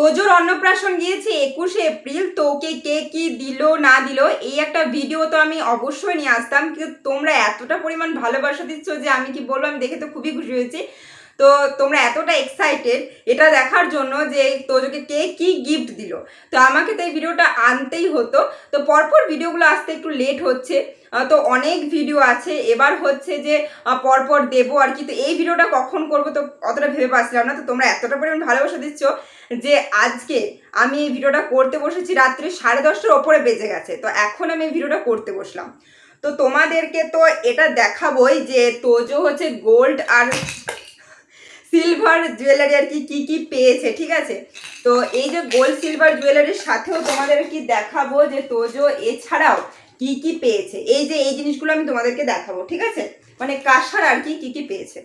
তোজোর অন্নপ্রাশন গিয়েছে একুশে এপ্রিল, তো ওকে কে কি দিল, না দিল, এই একটা ভিডিও তো আমি অবশ্যই নিয়ে আসতাম। কিন্তু তোমরা এতটা পরিমাণ ভালোবাসা দিচ্ছ যে আমি কি বলব, আমি দেখে তো খুবই খুশি হয়েছি। তো তোমরা এতটা এক্সাইটেড এটা দেখার জন্য যে তোজোকে কে কি গিফট দিল। তো আমাকে তো এই ভিডিওটা আনতেই হতো। তো পরপর ভিডিওগুলো আসতে একটু লেট হচ্ছে। তো অনেক ভিডিও আছে। এবার হচ্ছে যে পরপর দেবো আর কি। তো এই ভিডিওটা কখন করব তো অতটা ভেবে পাচ্ছিলাম না। তো তোমরা এতটা পরিমাণ ভালোবাসা দিচ্ছ যে আজকে আমি এই ভিডিওটা করতে বসেছি রাত্রি সাড়ে দশটার ওপরে বেজে গেছে। তো এখন আমি এই ভিডিওটা করতে বসলাম। তো তোমাদেরকে তো এটা দেখাবোই যে তোজো হচ্ছে গোল্ড আর সিলভার জুয়েলারি আর কি কি কি পেয়েছে, ঠিক আছে? তো এই যে গোল্ড, সিলভার জুয়েলারির সাথেও তোমাদের কি দেখাবো যে তোজো এছাড়াও কি কি পেয়েছে। এই যে এই জিনিসগুলো আমি তোমাদেরকে দেখাবো, ঠিক আছে? মানে কাসার আর কি কি কি পেয়েছে।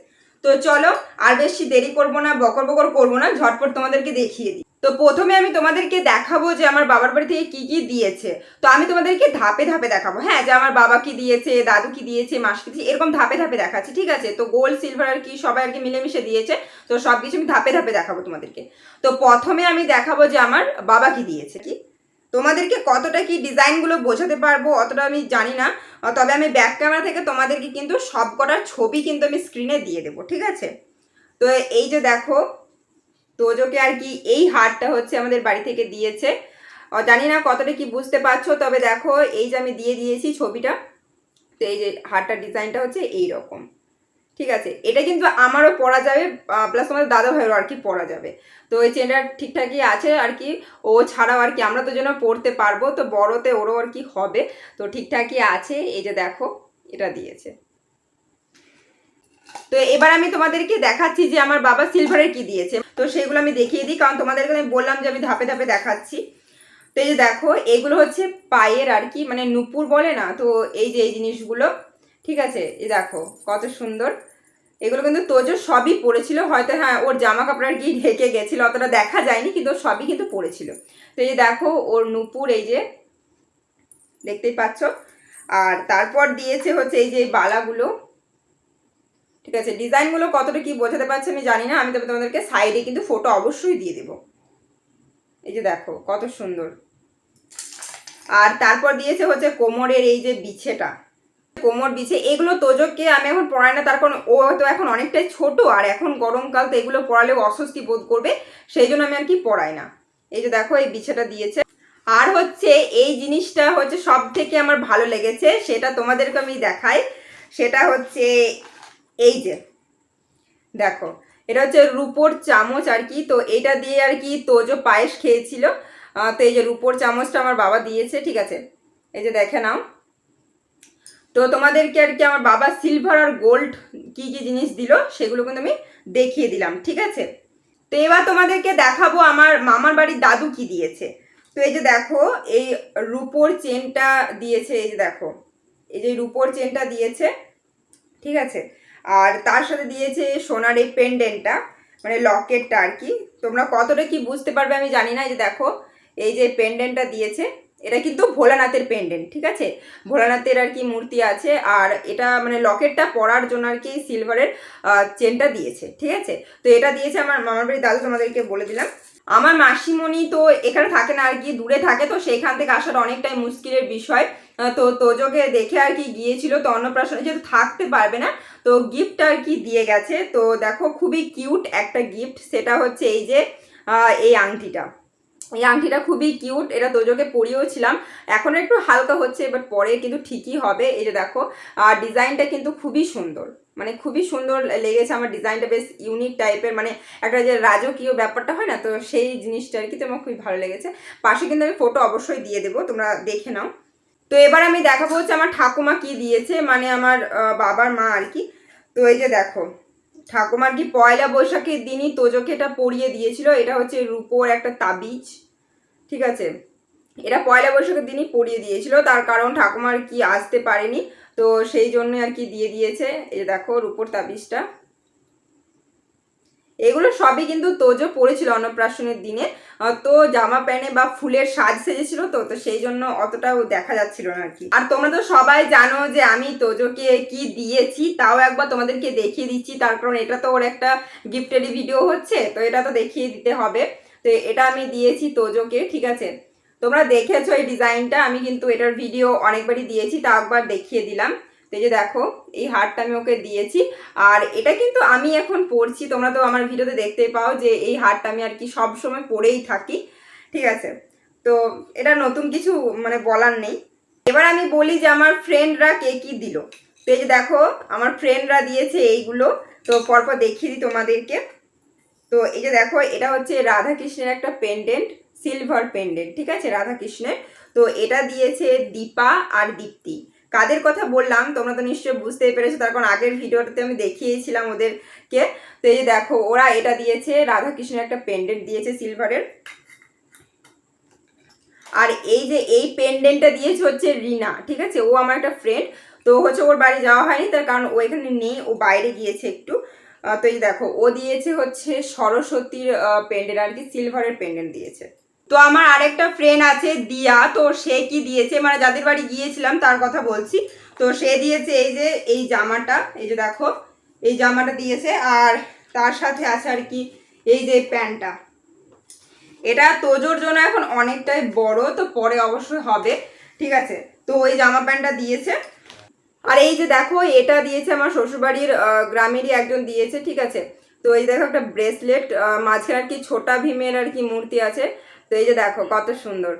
তো চলো, আর বেশি দেরি করব না বকর বকর করব না, ঝটপট তোমাদেরকে দেখিয়ে দিই। তো প্রথমে আমি তোমাদেরকে দেখাবো যে আমার বাবার বাড়ি থেকে কি কি দিয়েছে। তো আমি তোমাদেরকে ধাপে ধাপে দেখাবো। হ্যাঁ যে আমার বাবা কি দিয়েছে, দাদু কি দিয়েছে মাস কি দিয়েছে, এরকম ধাপে ধাপে দেখাচ্ছি, ঠিক আছে? তো গোল্ড সিলভার আর কি সবাই আর কি মিলেমিশে দিয়েছে। তো সব কিছু আমি ধাপে ধাপে দেখাবো তোমাদেরকে। তো প্রথমে আমি দেখাবো যে আমার বাবা কি দিয়েছে। কি? তোমাদেরকে কতটা কি ডিজাইনগুলো বোঝাতে পারব অতটা আমি জানি না তবে আমি ব্যাক ক্যামেরা থেকে তোমাদেরকে কিন্তু সব কটার ছবি কিন্তু আমি স্ক্রিনে দিয়ে দেবো, ঠিক আছে? তো এই যে দেখো, তোজোকে আর কি এই হারটা হচ্ছে আমাদের বাড়ি থেকে দিয়েছে। জানি না কতটা কি বুঝতে পারছ, তবে দেখো এই যে আমি দিয়ে দিয়েছি ছবিটা, তো এই যে হারটার ডিজাইনটা হচ্ছে এই রকম ঠিক আছে, এটা কিন্তু আমারও পরা যাবে প্লাস আমাদের দাদা ভাইয়েরও আর কি পরা যাবে। তো এই চেনটা ঠিকঠাকই আছে আর কি, ও ছাড়াও আর কি আমরা তো যেন পড়তে পারব, তো বড়তে ওরও আর কি হবে, তো ঠিকঠাকই আছে, এই যে দেখো, এটা দিয়েছে। তো এবার আমি তোমাদেরকে দেখাচ্ছি যে আমার বাবা সিলভারের কি দিয়েছে, তো সেগুলো আমি দেখিয়ে দিই, কারণ তোমাদেরকে আমি বললাম যে আমি ধাপে ধাপে দেখাচ্ছি। তো এই যে দেখো, এগুলো হচ্ছে পায়ের আর কি মানে নুপুর বলে না, তো এই যে এই জিনিসগুলো ঠিক আছে, এই দেখো, কত সুন্দর। এগুলো কিন্তু তোজো সবই পড়েছিল, হয়তো হ্যাঁ ওর জামা কাপড় আর কি ঢেকে গেছিল, অতটা দেখা যায়নি, কিন্তু সবই কিন্তু পড়েছিল। তো এই দেখো, ওর নুপুর এই যে, দেখতেই পাচ্ছ। আর তারপর দিয়েছে হচ্ছে এই যে বালাগুলো। ঠিক আছে, ডিজাইনগুলো কতটা কি বোঝাতে পারছে আমি জানি না, আমি তবে তোমাদেরকে সাইডে কিন্তু ফটো অবশ্যই দিয়ে দেবো। এই যে দেখো, কত সুন্দর। আর তারপর দিয়েছে হচ্ছে কোমরের এই যে বিছেটা। কোমর বিছে, এগুলো তোজককে আমি এখন পড়াই না, তার কারণ ও তো এখন অনেকটাই ছোট, আর এখন গরমকাল, তো এগুলো পড়ালেও অস্বস্তি বোধ করবে, সেই জন্য আমি আর কি পড়াই না। এই যে দেখো, এই বিছাটা দিয়েছে। আর হচ্ছে, এই জিনিসটা হচ্ছে সব থেকে আমার ভালো লেগেছে, সেটা তোমাদেরকে আমি দেখাই। সেটা হচ্ছে, এই যে, দেখো, এটা হচ্ছে রুপোর চামচ আর কি, তো এটা দিয়ে আর কি তোজো পায়েস খেয়েছিল। তো এই যে রুপোর চামচটা আমার বাবা দিয়েছে, ঠিক আছে? এই যে দেখে নাও। তো তোমাদেরকে আর কি আমার বাবা সিলভার আর গোল্ড কি কি জিনিস দিল সেগুলো কিন্তু আমি দেখিয়ে দিলাম, ঠিক আছে? তো এবার তোমাদেরকে দেখাবো আমার মামার বাড়ির দাদু কি দিয়েছে। তো এই যে দেখো, এই রুপোর চেনটা দিয়েছে, এই যে দেখো, এই যে রুপোর চেনটা দিয়েছে, ঠিক আছে? আর তার সাথে দিয়েছে সোনার এই পেন্ডেন্টটা মানে লকেটটা আর কি। তোমরা কতটা কি বুঝতে পারবে আমি জানি না, এই যে দেখো, এই যে পেন্ডেন্টটা দিয়েছে। এটা কিন্তু ভোলানাথের পেন্ডেন্ট ঠিক আছে? ভোলানাথের আর কি মূর্তি আছে, আর এটা মানে লকেটটা পরার জন্য আর কি সিলভারের চেনটা দিয়েছে, ঠিক আছে? তো এটা দিয়েছে আমার মামার বাড়ির দাদু, তোমাদেরকে বলে দিলাম। আমার মাসিমণি তো এখানে থাকে না আর কি, দূরে থাকে, তো সেখান থেকে আসার অনেকটাই মুশকিলের বিষয়। তো তোজোকে দেখে আর কি গিয়েছিল, তো অন্নপ্রাশনে, যেহেতু থাকতে পারবে না, তো গিফট আর কি দিয়ে গেছে। তো দেখো, খুবই কিউট একটা গিফট সেটা হচ্ছে এই যে এই আংটিটা। এই আংটিটা খুবই কিউট, এটা তোজোকে পরিয়েও ছিলাম। এখন একটু হালকা হচ্ছে এবার পরে কিন্তু ঠিকই হবে। এই যে দেখো, আর ডিজাইনটা কিন্তু খুবই সুন্দর। মানে খুবই সুন্দর লেগেছে, আমার ডিজাইনটা বেশ ইউনিক টাইপের মানে একটা যে রাজকীয় ব্যাপারটা হয় না, তো সেই জিনিসটা আর কি, তো আমার খুবই ভালো লেগেছে। পাশে কিন্তু আমি ফটো অবশ্যই দিয়ে দেবো, তোমরা দেখে নাও। তো এবার আমি দেখাবো হচ্ছে আমার ঠাকুমা কি দিয়েছে মানে আমার বাবার মা আর কি। তো এই যে দেখো ঠাকুমার কি পয়লা বৈশাখের দিনই তোজোকে এটা পরিয়ে দিয়েছিল? এটা হচ্ছে রূপোর একটা তাবিজ, ঠিক আছে? এটা পয়লা বৈশাখের দিনই পরিয়ে দিয়েছিল, তার কারণ ঠাকুমার কি আসতে পারেনি, তো সেই জন্য আর কি দিয়ে দিয়েছে। এই দেখো রূপোর তাবিজটা। এগুলো সবই কিন্তু তোজো পড়েছিল অন্নপ্রাশনের দিনে। তো জামা প্যান্টে বা ফুলের সাজ সেজেছিল তো তো সেই জন্য অতটাও দেখা যাচ্ছিল না আর কি। আর তোমরা তো সবাই জানো যে আমি তোজোকে কি দিয়েছি, তাও একবার তোমাদেরকে দেখিয়ে দিচ্ছি। তার কারণ এটা তো ওর একটা গিফটেরই ভিডিও হচ্ছে, তো এটা তো দেখিয়ে দিতে হবে। তো এটা আমি দিয়েছি তোজোকে, ঠিক আছে? তোমরা দেখেছ এই ডিজাইনটা আমি কিন্তু এটার ভিডিও অনেকবারই দিয়েছি, তা একবার দেখিয়ে দিলাম। এই যে দেখো, এই হারটা আমি ওকে দিয়েছি। আর এটা কিন্তু আমি এখন পরছি, তোমরা তো আমার ভিডিওতে দেখতেই পাও যে এই হারটা আমি আর কি সব সময় পরেই থাকি, ঠিক আছে? তো এটা নতুন কিছু মানে বলার নেই। এবার আমি বলি যে আমার ফ্রেন্ডরা কে কি দিল। তো এই যে দেখো, আমার ফ্রেন্ডরা দিয়েছে এইগুলো, তো পরপর দেখিয়ে দিই তোমাদেরকে। তো এই যে দেখো, এটা হচ্ছে রাধা কৃষ্ণের একটা পেন্ডেন্ট সিলভার পেন্ডেন্ট ঠিক আছে? রাধা কৃষ্ণের তো এটা দিয়েছে দীপা আর দীপ্তি। কাদের কথা বললাম, তোমরা তো নিশ্চয়ই বুঝতেই পেরেছ। তার কারণ আগের ভিডিওটাতে আমি দেখিয়েছিলাম ওদেরকে। তো এই যে দেখো, ওরা এটা দিয়েছে রাধা কৃষ্ণের একটা পেন্ডেন্ট দিয়েছে সিলভারের আর এই যে এই পেন্ডেন্টটা দিয়েছে হচ্ছে রিনা, ঠিক আছে? ও আমার একটা ফ্রেন্ড তো হচ্ছে ওর বাড়ি যাওয়া হয়নি, তার কারণ ও এখানে নেই, ও বাইরে গিয়েছে একটু। তো এই দেখো, ও দিয়েছে হচ্ছে সরস্বতীর পেন্ডেন্ট আর কি সিলভারের পেন্ডেন্ট দিয়েছে। তো আমার আরেকটা ফ্রেন্ড আছে, দিয়া। তো সে কি দিয়েছে? মানে যাদের বাড়ি গিয়েছিলাম, তার কথা বলছি। তো সে দিয়েছে এই যে, এই জামাটা। এই যে দেখো, এই জামাটা দিয়েছে। আর তার সাথে আছে আর কি, এই যে প্যান্টটা। এটা তোজোর জন্য এখন অনেকটাই বড়, তো পরে অবশ্যই হবে। ঠিক আছে? তো ওই জামা প্যান্টটা দিয়েছে। আর এই যে দেখো, এটা দিয়েছে আমার শ্বশুরবাড়ির গ্রামেরই একজন দিয়েছে। ঠিক আছে? তো এই দেখো একটা ব্রেসলেট মাঝে আর কি ছোটা ভীমের আর কি মূর্তি আছে। এই যে দেখো, কত সুন্দর।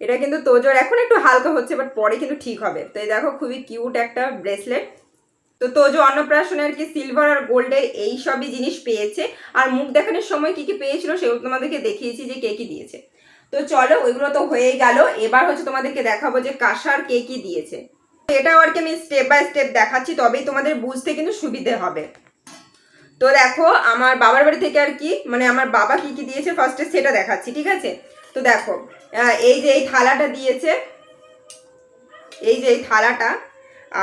এটা কিন্তু তোজোর, এখন একটু হালকা হচ্ছে বাট পরে কিন্তু ঠিক হবে। তো এই দেখো, খুবই কিউট একটা ব্রেসলেট তো তোজো অন্নপ্রাশনে আর কি সিলভার আর গোল্ডের এই সবই জিনিস পেয়েছে। আর মুখ দেখানোর সময় কি কি পেয়েছিল সেগুলো তোমাদেরকে দেখিয়েছি যে কে কি দিয়েছে। তো চলো, ওইগুলো তো হয়ে গেল। এবার হচ্ছে তোমাদেরকে দেখাবো যে কাঁসার কে কি দিয়েছে। এটাও আর কি আমি স্টেপ বাই স্টেপ দেখাচ্ছি, তবেই তোমাদের বুঝতে কিন্তু সুবিধে হবে। তো দেখো, আমার বাবার বাড়ি থেকে আর কি মানে আমার বাবা কি কি দিয়েছে ফার্স্টে সেটা দেখাচ্ছি, ঠিক আছে? তো দেখো এই যে এই থালাটা দিয়েছে, এই যে এই থালাটা,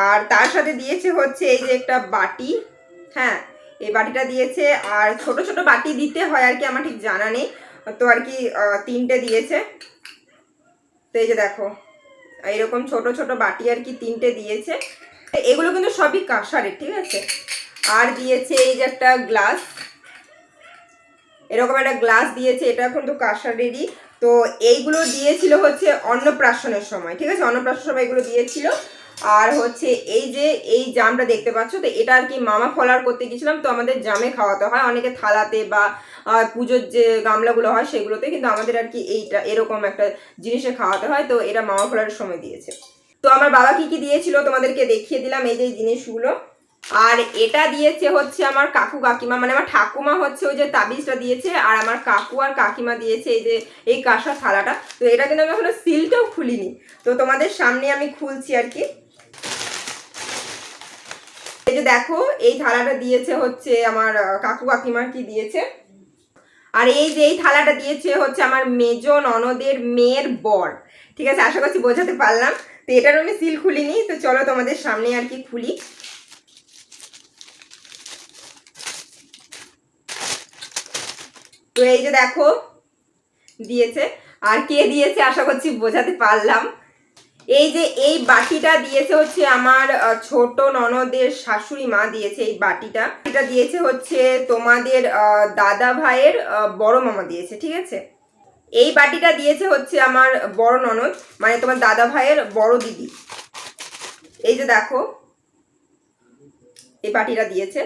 আর তার সাথে দিয়েছে হচ্ছে এই যে একটা বাটি হ্যাঁ এই বাটিটা দিয়েছে, আর ছোট ছোট বাটি দিতে হয় আর কি, আমার ঠিক জানা নেই, তো আর কি তিনটে দিয়েছে। তো এই যে দেখো, এইরকম ছোট ছোট বাটি আর কি তিনটে দিয়েছে। এগুলো কিন্তু সবই কাঁসারের, ঠিক আছে? আর দিয়েছে এই যে একটা গ্লাস, এরকম একটা গ্লাস দিয়েছে, এটা কিন্তু কাঁসারেরই। তো এইগুলো দিয়েছিল হচ্ছে অন্নপ্রাশনের সময়, ঠিক আছে? অন্নপ্রাশন সময় এগুলো দিয়েছিল। আর হচ্ছে এই যে, এই জামটা দেখতে পাচ্ছ, তো এটা আর কি মামা ফলার করতে গেছিলাম তো আমাদের জামে খাওয়াতে হয়। অনেকে থালাতে বা পুজোর যে গামলাগুলো হয় সেগুলোতে কিন্তু আমাদের আর কি এইটা, এরকম একটা জিনিসে খাওয়াতে হয়, তো এটা মামা ফলার সময় দিয়েছে। তো আমার বাবা কি কি দিয়েছিল তোমাদেরকে দেখিয়ে দিলাম, এই যে জিনিসগুলো। আর এটা দিয়েছে হচ্ছে আমার কাকু কাকিমা মানে আমার ঠাকুমা হচ্ছে ওই যে তাবিজটা দিয়েছে, আর আমার কাকু আর কাকিমা দিয়েছে এই যে এই কাঁসা থালাটা। তো এটা কিন্তু আমি এখনও সিলটাও খুলিনি। তো তোমাদের সামনে আমি খুলছি আর কি। এই যে দেখো, এই থালাটা দিয়েছে হচ্ছে আমার কাকু কাকিমার কি দিয়েছে? আর এই যে এই থালাটা দিয়েছে হচ্ছে আমার মেজ ননদের মেয়ের বর। ঠিক আছে, আশা করছি বোঝাতে পারলাম। তো এটার আমি সিল খুলিনি। তো চলো তোমাদের সামনে আর কি খুলি। তো এই যে দেখো, দিয়েছে। আর কে দিয়েছে আশা করছি বোঝাতে পারলাম। এই যে এই বাটিটা দিয়েছে হচ্ছে আমার ছোট ননদের শাশুড়ি মা দিয়েছে এই বাটিটা। এটা দিয়েছে হচ্ছে তোমাদের দাদা ভাইয়ের বড় মামা দিয়েছে, ঠিক আছে? এই বাটিটা দিয়েছে হচ্ছে আমার বড় ননদ মানে তোমার দাদা ভাইয়ের বড় দিদি। এই যে দেখো, এই বাটিটা দিয়েছে।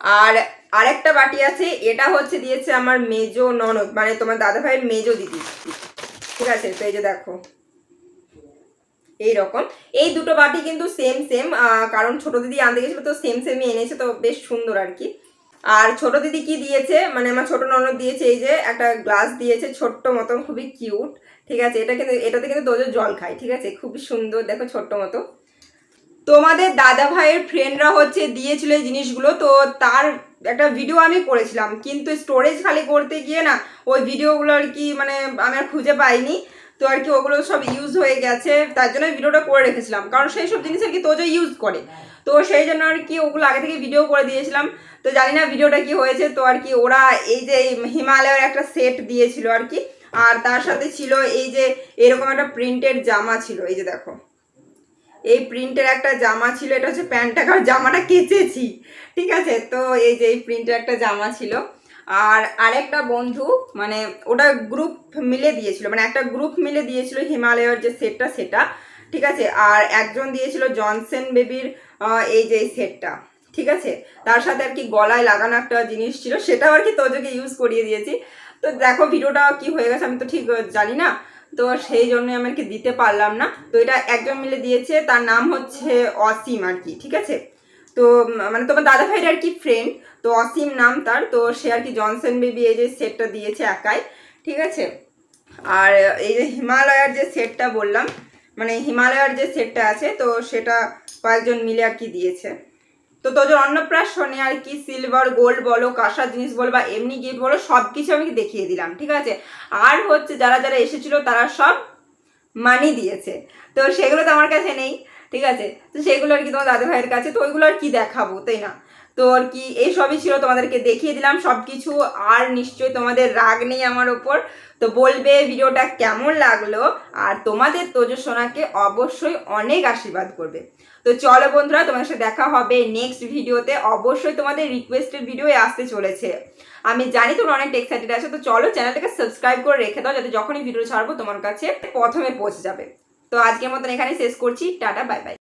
আর আরেকটা বাটি আছে, এটা হচ্ছে দিয়েছে আমার মেজো ননদ মানে তোমার দাদা ভাইয়ের মেজো দিদি। ঠিক আছে, তো এই যে দেখো। এই রকম এই দুটো বাটি কিন্তু সেম সেম কারণ ছোট দিদি আনতে গেছিল, তো সেম সেমই এনেছে, তো বেশ সুন্দর আর কি। আর ছোট দিদি কি দিয়েছে মানে আমার ছোট ননদ দিয়েছে, এই যে একটা গ্লাস দিয়েছে, ছোট্ট মতন, খুবই কিউট ঠিক আছে, এটা কিন্তু, এটাতে কিন্তু তোদের জল খায়, ঠিক আছে? খুবই সুন্দর, দেখো ছোট্ট মতো। তোমাদের দাদা ভাইয়ের ফ্রেন্ডরা হচ্ছে দিয়েছিল এই জিনিসগুলো, তো তার একটা ভিডিও আমি করেছিলাম। কিন্তু স্টোরেজ খালি করতে গিয়ে না, ওই ভিডিওগুলো আর কি মানে আমি আর খুঁজে পাইনি। তো আর কি ওগুলো সব ইউজ হয়ে গেছে, তার জন্য ভিডিওটা করে রেখেছিলাম। কারণ সেই সব জিনিস আর কি তোজো ইউজ করে। তো সেই জন্য আর কি ওগুলো আগে থেকে ভিডিও করে দিয়েছিলাম। তো জানি না ভিডিওটা কি হয়েছে, তো আর কি ওরা এই যে হিমালয়ের একটা সেট দিয়েছিল আর কি। আর তার সাথে ছিল এই যে এরকম একটা প্রিন্টের জামা ছিল, এই যে দেখো। এই প্রিন্টের একটা জামা ছিল, এটা হচ্ছে প্যান্টটা কারণ জামাটা কেচেছি। ঠিক আছে? তো এই যে এই প্রিন্টের একটা জামা ছিল। আর আরেকটা বন্ধু মানে ওটা গ্রুপ মিলে দিয়েছিল মানে একটা গ্রুপ মিলে দিয়েছিল হিমালয়ের যে সেটটা, সেটা। ঠিক আছে? আর একজন দিয়েছিল জনসেন বেবির এই যে সেটটা। ঠিক আছে? তার সাথে আর কি গলায় লাগানো একটা জিনিস ছিল, সেটাও আর কি তোজোকে ইউজ করিয়ে দিয়েছি। তো দেখো ভিডিওটা কি হয়ে গেছে আমি তো ঠিক জানি না। তো সেই জন্যই আমি আর কি দিতে পারলাম না। তো এটা একজন মিলে দিয়েছে, তার নাম হচ্ছে অসীম আর কি, ঠিক আছে? তো মানে তোমার দাদা ভাইয়ের আর কি ফ্রেন্ড তো অসীম নাম তার, তো সে আর কি জনসন বেবি এই যে সেটটা দিয়েছে একাই, ঠিক আছে? আর এই যে হিমালয়ার যে সেটটা বললাম মানে হিমালয়ার যে সেটটা আছে, তো সেটা কয়েকজন মিলে আর কি দিয়েছে। তো তোদের অন্নপ্রাশনে আর কি সিলভার গোল্ড বলো কাঁসার জিনিস বলো বা এমনি গিফট বলো সব কিছু আমি দেখিয়ে দিলাম, ঠিক আছে? আর হচ্ছে যারা যারা এসেছিল তারা সব মানি দিয়েছে। তো সেগুলো তো আমার কাছে নেই, ঠিক আছে? তো সেগুলো আর কি তোমার দাদা ভাইয়ের কাছে, তো ওইগুলো আর কি দেখাবো, তাই না? তো আর কি, এই সবই ছিল তোমাদেরকে দেখিয়ে দিলাম সব কিছু আর নিশ্চয়ই তোমাদের রাগ নেই আমার ওপর। তো বলবে ভিডিওটা কেমন লাগল, আর তোমাদের তোজো সোনাকে অবশ্যই অনেক আশীর্বাদ করবে। তো চলো বন্ধুরা, তোমাদের সাথে দেখা হবে নেক্সট ভিডিওতে, অবশ্যই তোমাদের রিকোয়েস্টেড ভিডিও আসতে চলেছে। আমি জানি তোমরা অনেক এক্সাইটেড আছো, তো চলো চ্যানেলটাকে সাবস্ক্রাইব করে রেখে দাও, যাতে যখনই ভিডিও ছাড়বো তোমার কাছে প্রথমে পৌঁছে যাবে। তো আজকের মতন এখানে শেষ করছি, টাটা বাই বাই